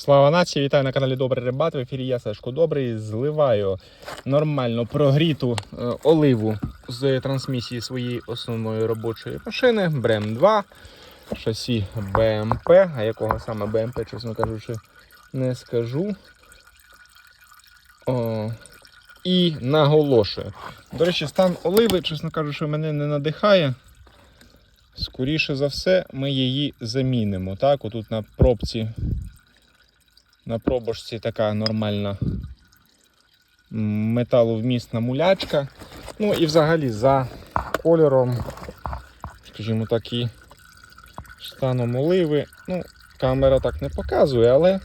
Слава нації, вітаю на каналі Добрий Рибат. В ефірі я Сашко Добрий. Зливаю нормально прогріту е, оливу з трансмісії своєї основної робочої машини БРЕМ 2, шасі БМП. А якого саме БМП, чесно кажучи, не скажу. О, і наголошую. До речі, стан оливи, чесно кажучи, мене не надихає. Скоріше за все, ми її замінимо. Так, отут на пробці на пробочці така нормальна металовмісна мулячка. Ну і взагалі за кольором, скажімо так, і станом оливи. Ну, камера так не показує, але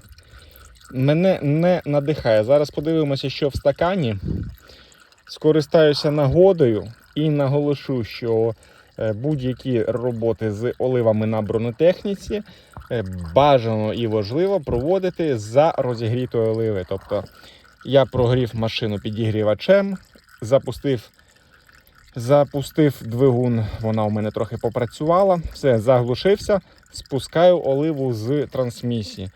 мене не надихає. Зараз подивимося, що в стакані. Скористаюся нагодою і наголошу, що будь-які роботи з оливами на бронетехніці е, бажано і важливо проводити за розігрітої оливи. Тобто я прогрів машину підігрівачем, запустив, запустив двигун, вона у мене трохи попрацювала, все, заглушився, спускаю оливу з трансмісії.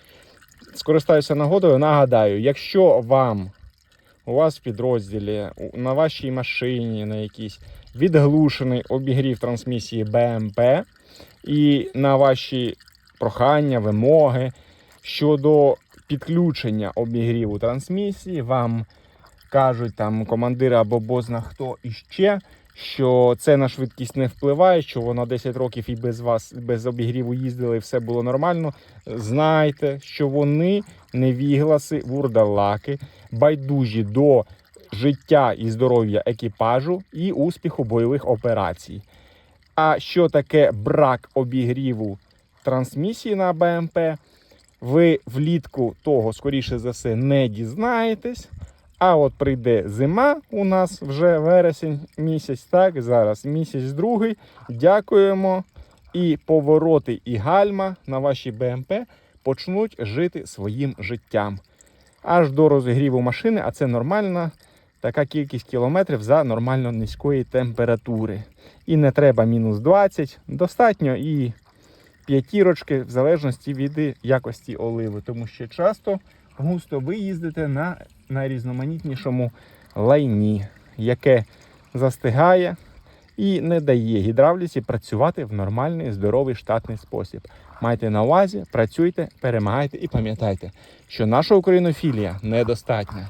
Скористаюся нагодою, нагадаю, якщо вам у вас в підрозділі, на вашій машині, на якійсь відглушений обігрів трансмісії БМП, і на ваші прохання, вимоги щодо підключення обігріву трансмісії, вам кажуть там командири або бозна хто іще, що це на швидкість не впливає, що воно 10 років і без вас, без обігріву їздили, і все було нормально. Знайте, що вони невігласи, вурдалаки, байдужі до життя і здоров'я екіпажу і успіху бойових операцій. А що таке брак обігріву трансмісії на БМП, ви влітку того, скоріше за все, не дізнаєтесь. А от прийде зима, у нас вже вересень місяць, так, зараз місяць другий. Дякуємо. І повороти, і гальма на вашій БМП почнуть жити своїм життям. Аж до розігріву машини, а це нормальна така кількість кілометрів за нормально низької температури. І не треба мінус 20, достатньо і п'ятірочки в залежності від якості оливи, тому що часто густо ви їздите на найрізноманітнішому лайні, яке застигає і не дає гідравліці працювати в нормальний здоровий штатний спосіб. Майте на увазі, працюйте, перемагайте і пам'ятайте, що наша українофілія недостатня.